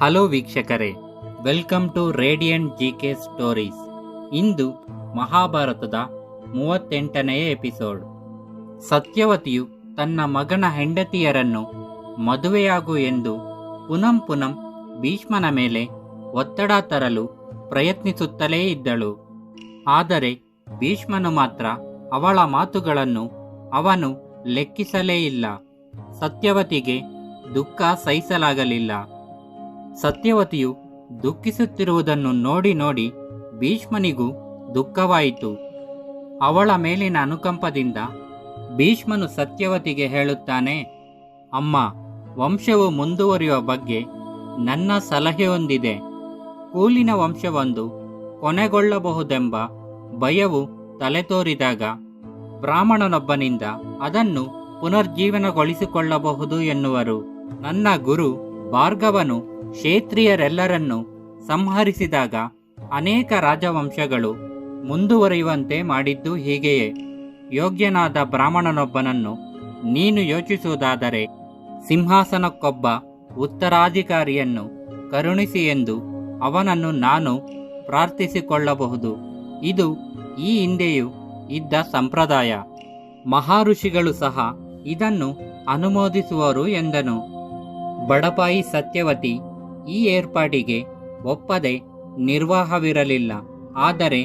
Hello ವೀಕ್ಷಕರೇ welcome to radiant G K stories ಇಂದು ಮಹಾಭಾರತದ ಮೂವತ್ತೆಂಟನೆಯ ಎಪಿಸೋಡ್ ಸತ್ಯವತಿಯು ತನ್ನ ಮಗನ ಹೆಂಡತಿಯರನ್ನು ಮದುವೆಯಾಗು ಎಂದು ಪುನಂ ಪುನಂ ಭೀಷ್ಮನ ಮೇಲೆ ಒತ್ತಡ ತರಲು ಪ್ರಯತ್ನಿಸುತ್ತಲೇ ಇದ್ದಳು. ಆದರೆ ಭೀಷ್ಮನು ಮಾತ್ರ ಅವಳ ಮಾತುಗಳನ್ನು ಅವನು ಲೆಕ್ಕಿಸಲೇ ಇಲ್ಲ. ಸತ್ಯವತಿಗೆ ದುಃಖ ಸಹಿಸಲಾಗಲಿಲ್ಲ. ಸತ್ಯವತಿಯು ದುಃಖಿಸುತ್ತಿರುವುದನ್ನು ನೋಡಿ ನೋಡಿ ಭೀಷ್ಮನಿಗೂ ದುಃಖವಾಯಿತು. ಅವಳ ಮೇಲಿನ ಅನುಕಂಪದಿಂದ ಭೀಷ್ಮನು ಸತ್ಯವತಿಗೆ ಹೇಳುತ್ತಾನೆ, ಅಮ್ಮ, ವಂಶವು ಮುಂದುವರಿಯುವ ಬಗ್ಗೆ ನನ್ನ ಸಲಹೆಯೊಂದಿದೆ. ಕೂಲಿನ ವಂಶವೊಂದು ಕೊನೆಗೊಳ್ಳಬಹುದೆಂಬ ಭಯವು ತಲೆತೋರಿದಾಗ ಬ್ರಾಹ್ಮಣನೊಬ್ಬನಿಂದ ಅದನ್ನು ಪುನರ್ಜೀವನಗೊಳಿಸಿಕೊಳ್ಳಬಹುದು ಎನ್ನುವರು. ನನ್ನ ಗುರು ಭಾರ್ಗವನು ಕ್ಷೇತ್ರಿಯರೆಲ್ಲರನ್ನು ಸಂಹರಿಸಿದಾಗ ಅನೇಕ ರಾಜವಂಶಗಳು ಮುಂದುವರಿಯುವಂತೆ ಮಾಡಿದ್ದು ಹೀಗೆಯೇ. ಯೋಗ್ಯನಾದ ಬ್ರಾಹ್ಮಣನೊಬ್ಬನನ್ನು ನೀನು ಯೋಚಿಸುವುದಾದರೆ ಸಿಂಹಾಸನಕ್ಕೊಬ್ಬ ಉತ್ತರಾಧಿಕಾರಿಯನ್ನು ಕರುಣಿಸಿ ಎಂದು ಅವನನ್ನು ನಾನು ಪ್ರಾರ್ಥಿಸಿಕೊಳ್ಳಬಹುದು. ಇದು ಈ ಹಿಂದೆಯೂ ಇದ್ದ ಸಂಪ್ರದಾಯ. ಮಹಾಋಷಿಗಳು ಸಹ ಇದನ್ನು ಅನುಮೋದಿಸುವರು ಎಂದನು. ಬಡಪಾಯಿ ಸತ್ಯವತಿ ಈ ಏರ್ಪಾಟಿಗೆ ಒಪ್ಪದೆ ನಿರ್ವಾಹವಿರಲಿಲ್ಲ. ಆದರೆ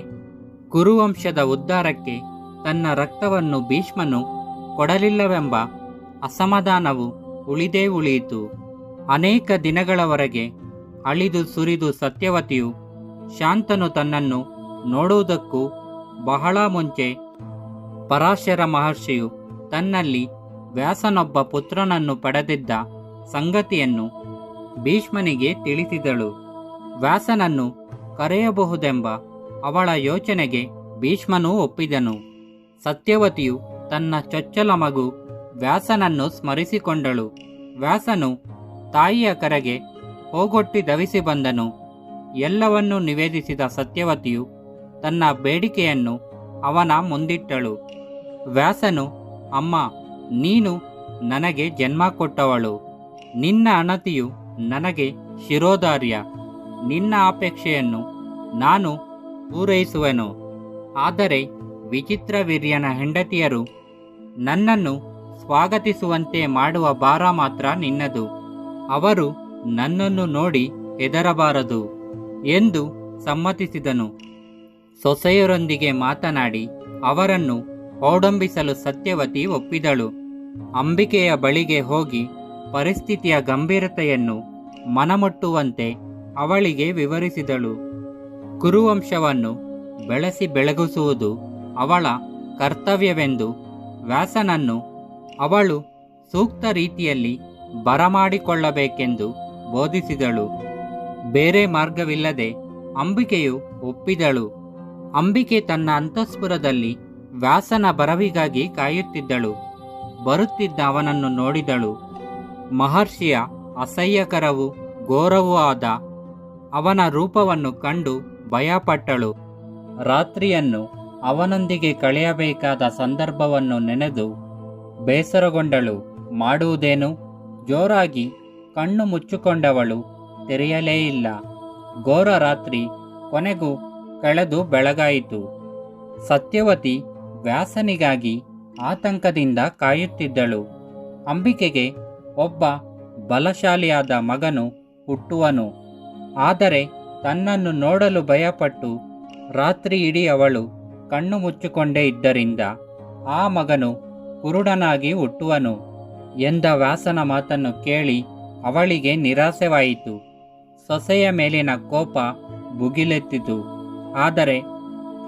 ಕುರುವಂಶದ ಉದ್ಧಾರಕ್ಕೆ ತನ್ನ ರಕ್ತವನ್ನು ಭೀಷ್ಮನು ಕೊಡಲಿಲ್ಲವೆಂಬ ಅಸಮಾಧಾನವು ಉಳಿದೇ ಉಳಿಯಿತು. ಅನೇಕ ದಿನಗಳವರೆಗೆ ಅಳಿದು ಸುರಿದು ಸತ್ಯವತಿಯು ಶಾಂತನು ತನ್ನನ್ನು ನೋಡುವುದಕ್ಕೂ ಬಹಳ ಮುಂಚೆ ಪರಾಶರ ಮಹರ್ಷಿಯು ತನ್ನಲ್ಲಿ ವ್ಯಾಸನೊಬ್ಬ ಪುತ್ರನನ್ನು ಪಡೆದಿದ್ದ ಸಂಗತಿಯನ್ನು ಭೀಷ್ಮನಿಗೆ ತಿಳಿಸಿದಳು. ವ್ಯಾಸನನ್ನು ಕರೆಯಬಹುದೆಂಬ ಅವಳ ಯೋಚನೆಗೆ ಭೀಷ್ಮನೂ ಒಪ್ಪಿದನು. ಸತ್ಯವತಿಯು ತನ್ನ ಚೊಚ್ಚಲ ಮಗು ವ್ಯಾಸನನ್ನು ಸ್ಮರಿಸಿಕೊಂಡಳು. ವ್ಯಾಸನು ತಾಯಿಯ ಕರೆಗೆ ಹೋಗೊಟ್ಟಿ ದವಿಸಿ ಬಂದನು. ಎಲ್ಲವನ್ನೂ ನಿವೇದಿಸಿದ ಸತ್ಯವತಿಯು ತನ್ನ ಬೇಡಿಕೆಯನ್ನು ಅವನ ಮುಂದಿಟ್ಟಳು. ವ್ಯಾಸನು, ಅಮ್ಮ, ನೀನು ನನಗೆ ಜನ್ಮ ಕೊಟ್ಟವಳು. ನಿನ್ನ ಅಣತಿಯು ನನಗೆ ಶಿರೋಧಾರ್ಯ. ನಿನ್ನ ಅಪೇಕ್ಷೆಯನ್ನು ನಾನು ಪೂರೈಸುವೆನು. ಆದರೆ ವಿಚಿತ್ರ ವೀರ್ಯನ ಹೆಂಡತಿಯರು ನನ್ನನ್ನು ಸ್ವಾಗತಿಸುವಂತೆ ಮಾಡುವ ಭಾರ ಮಾತ್ರ ನಿನ್ನದು. ಅವರು ನನ್ನನ್ನು ನೋಡಿ ಹೆದರಬಾರದು ಎಂದು ಸಮ್ಮತಿಸಿದನು. ಸೊಸೆಯರೊಂದಿಗೆ ಮಾತನಾಡಿ ಅವರನ್ನು ಓಡಂಬಿಸಲು ಸತ್ಯವತಿ ಒಪ್ಪಿದಳು. ಅಂಬಿಕೆಯ ಬಳಿಗೆ ಹೋಗಿ ಪರಿಸ್ಥಿತಿಯ ಗಂಭೀರತೆಯನ್ನು ಮನಮುಟ್ಟುವಂತೆ ಅವಳಿಗೆ ವಿವರಿಸಿದಳು. ಕುರುವಂಶವನ್ನು ಬೆಳೆಸಿ ಬೆಳಗಿಸುವುದು ಅವಳ ಕರ್ತವ್ಯವೆಂದು ವ್ಯಾಸನನ್ನು ಅವಳು ಸೂಕ್ತ ರೀತಿಯಲ್ಲಿ ಬರಮಾಡಿಕೊಳ್ಳಬೇಕೆಂದು ಬೋಧಿಸಿದಳು. ಬೇರೆ ಮಾರ್ಗವಿಲ್ಲದೆ ಅಂಬಿಕೆಯು ಒಪ್ಪಿದಳು. ಅಂಬಿಕೆ ತನ್ನ ಅಂತಃಸ್ಪುರದಲ್ಲಿ ವ್ಯಾಸನ ಬರವಿಗಾಗಿ ಕಾಯುತ್ತಿದ್ದಳು. ಬರುತ್ತಿದ್ದ ಅವನನ್ನು ನೋಡಿದಳು. ಮಹರ್ಷಿಯ ಅಸಹ್ಯಕರವೂ ಘೋರವೂ ಆದ ಅವನ ರೂಪವನ್ನು ಕಂಡು ಭಯಪಟ್ಟಳು. ರಾತ್ರಿಯನ್ನು ಅವನೊಂದಿಗೆ ಕಳೆಯಬೇಕಾದ ಸಂದರ್ಭವನ್ನು ನೆನೆದು ಬೇಸರಗೊಂಡಳು. ಮಾಡುವುದೇನು? ಜೋರಾಗಿ ಕಣ್ಣು ಮುಚ್ಚಿಕೊಂಡವಳು ತೆರೆಯಲೇ ಇಲ್ಲ. ಘೋರ ರಾತ್ರಿ ಕೊನೆಗೂ ಕಳೆದು ಬೆಳಗಾಯಿತು. ಸತ್ಯವತಿ ವ್ಯಾಸನಿಗಾಗಿ ಆತಂಕದಿಂದ ಕಾಯುತ್ತಿದ್ದಳು. ಅಂಬಿಕೆಗೆ ಒಬ್ಬ ಬಲಶಾಲಿಯಾದ ಮಗನು ಹುಟ್ಟುವನು. ಆದರೆ ತನ್ನನ್ನು ನೋಡಲು ಭಯಪಟ್ಟು ರಾತ್ರಿ ಇಡೀ ಅವಳು ಕಣ್ಣು ಮುಚ್ಚಿಕೊಂಡೇ ಇದ್ದರಿಂದ ಆ ಮಗನು ಕುರುಡನಾಗಿ ಹುಟ್ಟುವನು ಎಂದ ವ್ಯಾಸನ ಮಾತನ್ನು ಕೇಳಿ ಅವಳಿಗೆ ನಿರಾಸೆವಾಯಿತು. ಸೊಸೆಯ ಮೇಲಿನ ಕೋಪ ಭುಗಿಲೆತ್ತಿತು. ಆದರೆ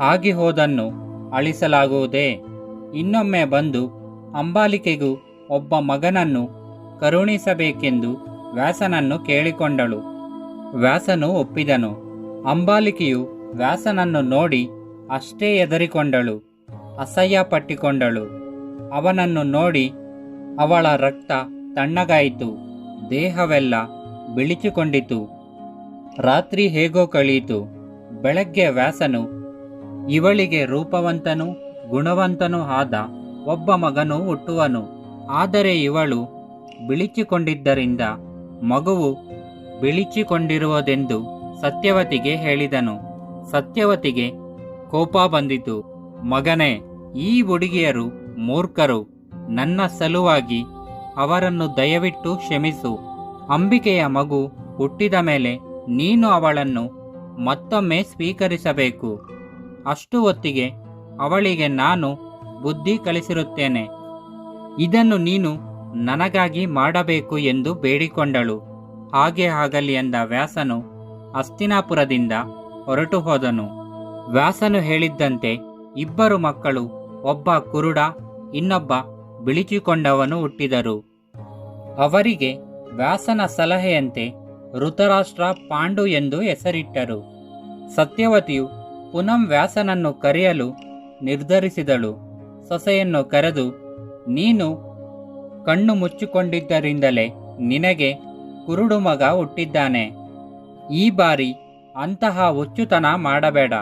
ಆಗಿ ಹೋದನ್ನು ಅಳಿಸಲಾಗುವುದೇ? ಇನ್ನೊಮ್ಮೆ ಬಂದು ಅಂಬಾಲಿಕೆಗೂ ಒಬ್ಬ ಮಗನನ್ನು ಕರುಣಿಸಬೇಕೆಂದು ವ್ಯಾಸನನ್ನು ಕೇಳಿಕೊಂಡಳು. ವ್ಯಾಸನು ಒಪ್ಪಿದನು. ಅಂಬಾಲಿಕೆಯು ವ್ಯಾಸನನ್ನು ನೋಡಿ ಅಷ್ಟೇ ಎದರಿಕೊಂಡಳು ಅಸಹ್ಯ ಪಟ್ಟಿಕೊಂಡಳು ಅವನನ್ನು ನೋಡಿ ಅವಳ ರಕ್ತ ತಣ್ಣಗಾಯಿತು. ದೇಹವೆಲ್ಲ ಬಿಳಿಚಿಕೊಂಡಿತು. ರಾತ್ರಿ ಹೇಗೋ ಕಳೆಯಿತು ಬೆಳಗ್ಗೆ ವ್ಯಾಸನು ಇವಳಿಗೆ ರೂಪವಂತನು ಗುಣವಂತನೂ ಆದ ಒಬ್ಬ ಮಗನು ಹುಟ್ಟುವನು. ಆದರೆ ಇವಳು ಬಿಳಿಚಿಕೊಂಡಿದ್ದರಿಂದ ಮಗುವು ಬಿಳಿಚಿಕೊಂಡಿರುವುದೆಂದು ಸತ್ಯವತಿಗೆ ಹೇಳಿದನು. ಸತ್ಯವತಿಗೆ ಕೋಪ ಬಂದಿತು. ಮಗನೇ, ಈ ಹುಡುಗಿಯರು ಮೂರ್ಖರು. ನನ್ನ ಸಲುವಾಗಿ ಅವರನ್ನು ದಯವಿಟ್ಟು ಕ್ಷಮಿಸು. ಅಂಬಿಕೆಯ ಮಗು ಹುಟ್ಟಿದ ಮೇಲೆ ನೀನು ಅವಳನ್ನು ಮತ್ತೊಮ್ಮೆ ಸ್ವೀಕರಿಸಬೇಕು. ಅಷ್ಟು ಹೊತ್ತಿಗೆ ಅವಳಿಗೆ ನಾನು ಬುದ್ಧಿ ಕಲಿಸಿರುತ್ತೇನೆ. ಇದನ್ನು ನೀನು ನನಗಾಗಿ ಮಾಡಬೇಕು ಎಂದು ಬೇಡಿಕೊಂಡಳು. ಹಾಗೆ ಆಗಲಿ ಎಂದ ವ್ಯಾಸನು ಅಸ್ತಿನಾಪುರದಿಂದ ಹೊರಟು ಹೋದನು. ವ್ಯಾಸನು ಹೇಳಿದ್ದಂತೆ ಇಬ್ಬರು ಮಕ್ಕಳು, ಒಬ್ಬ ಕುರುಡ, ಇನ್ನೊಬ್ಬ ಬಿಳಿಚಿಕೊಂಡವನು ಹುಟ್ಟಿದರು. ಅವರಿಗೆ ವ್ಯಾಸನ ಸಲಹೆಯಂತೆ ಋತರಾಷ್ಟ್ರ ಪಾಂಡು ಎಂದು ಹೆಸರಿಟ್ಟರು. ಸತ್ಯವತಿಯು ಪುನಂ ವ್ಯಾಸನನ್ನು ಕರೆಯಲು ನಿರ್ಧರಿಸಿದಳು. ಸೊಸೆಯನ್ನು ಕರೆದು, ನೀನು ಕಣ್ಣು ಮುಚ್ಚಿಕೊಂಡಿದ್ದರಿಂದಲೇ ನಿನಗೆ ಕುರುಡು ಮಗ ಹುಟ್ಟಿದ್ದಾನೆ. ಈ ಬಾರಿ ಅಂತಹ ಹುಚ್ಚುತನ ಮಾಡಬೇಡ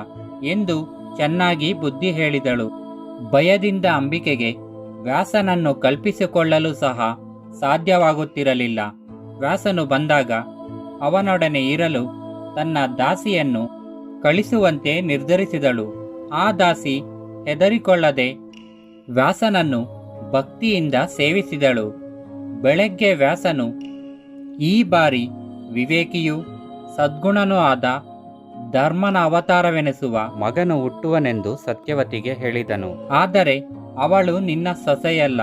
ಎಂದು ಚೆನ್ನಾಗಿ ಬುದ್ಧಿ ಹೇಳಿದಳು. ಭಯದಿಂದ ಅಂಬಿಕೆಗೆ ವ್ಯಾಸನನ್ನು ಕಲ್ಪಿಸಿಕೊಳ್ಳಲು ಸಹ ಸಾಧ್ಯವಾಗುತ್ತಿರಲಿಲ್ಲ. ವ್ಯಾಸನು ಬಂದಾಗ ಅವನೊಡನೆ ಇರಲು ತನ್ನ ದಾಸಿಯನ್ನು ಕಳಿಸುವಂತೆ ನಿರ್ಧರಿಸಿದಳು. ಆ ದಾಸಿ ಹೆದರಿಕೊಳ್ಳದೆ ವ್ಯಾಸನನ್ನು ಭಕ್ತಿಯಿಂದ ಸೇವಿಸಿದಳು. ಬೆಳಗ್ಗೆ ವ್ಯಾಸನು ಈ ಬಾರಿ ವಿವೇಕಿಯು ಸದ್ಗುಣನೂ ಆದ ಧರ್ಮನ ಅವತಾರವೆನಿಸುವ ಮಗನು ಹುಟ್ಟುವನೆಂದು ಸತ್ಯವತಿಗೆ ಹೇಳಿದನು. ಆದರೆ ಅವಳು ನಿನ್ನ ಸೊಸೆಯಲ್ಲ.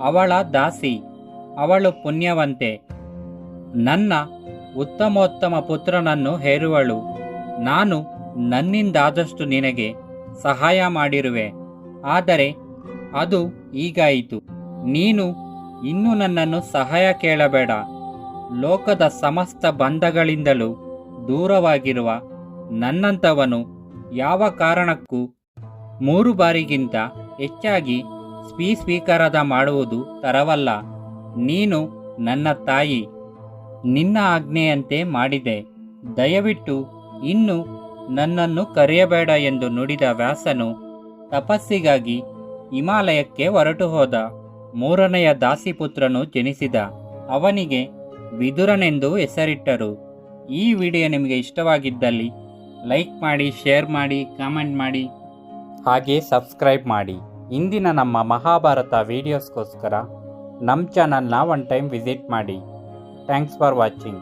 ಅವಳ ದಾಸಿ ಅವಳು ಪುಣ್ಯವಂತೆ. ನನ್ನ ಉತ್ತಮೋತ್ತಮ ಪುತ್ರನನ್ನು ಹೇರುವಳು. ನಾನು ನನ್ನಿಂದಾದಷ್ಟು ನಿನಗೆ ಸಹಾಯ ಮಾಡಿರುವೆ. ಆದರೆ ಅದು ಈಗಾಯಿತು ನೀನು ಇನ್ನು ನನ್ನನ್ನು ಸಹಾಯ ಕೇಳಬೇಡ. ಲೋಕದ ಸಮಸ್ತ ಬಂಧಗಳಿಂದಲೂ ದೂರವಾಗಿರುವ ನನ್ನಂಥವನು ಯಾವ ಕಾರಣಕ್ಕೂ ಮೂರು ಬಾರಿಗಿಂತ ಹೆಚ್ಚಾಗಿ ಸ್ವೀ ಸ್ವೀಕಾರದ ಮಾಡುವುದು ತರವಲ್ಲ. ನೀನು ನನ್ನ ತಾಯಿ. ನಿನ್ನ ಆಜ್ಞೆಯಂತೆ ಮಾಡಿದೆ. ದಯವಿಟ್ಟು ಇನ್ನು ನನ್ನನ್ನು ಕರೆಯಬೇಡ ಎಂದು ನುಡಿದ ವ್ಯಾಸನು ತಪಸ್ಸಿಗಾಗಿ ಹಿಮಾಲಯಕ್ಕೆ ಹೊರಟು ಹೋದ. ಮೂರನೆಯ ದಾಸಿಪುತ್ರನು ಜನಿಸಿದ. ಅವನಿಗೆ ವಿದುರನೆಂದು ಹೆಸರಿಟ್ಟರು. ಈ ವಿಡಿಯೋ ನಿಮಗೆ ಇಷ್ಟವಾಗಿದ್ದಲ್ಲಿ ಲೈಕ್ ಮಾಡಿ, ಶೇರ್ ಮಾಡಿ, ಕಾಮೆಂಟ್ ಮಾಡಿ, ಹಾಗೆ ಸಬ್ಸ್ಕ್ರೈಬ್ ಮಾಡಿ. ಇಂದಿನ ನಮ್ಮ ಮಹಾಭಾರತ ವಿಡಿಯೋಸ್ಗೋಸ್ಕರ ನಮ್ಮ ಚಾನಲ್ನ ಒನ್ ಟೈಮ್ ವಿಸಿಟ್ ಮಾಡಿ. Thanks for watching.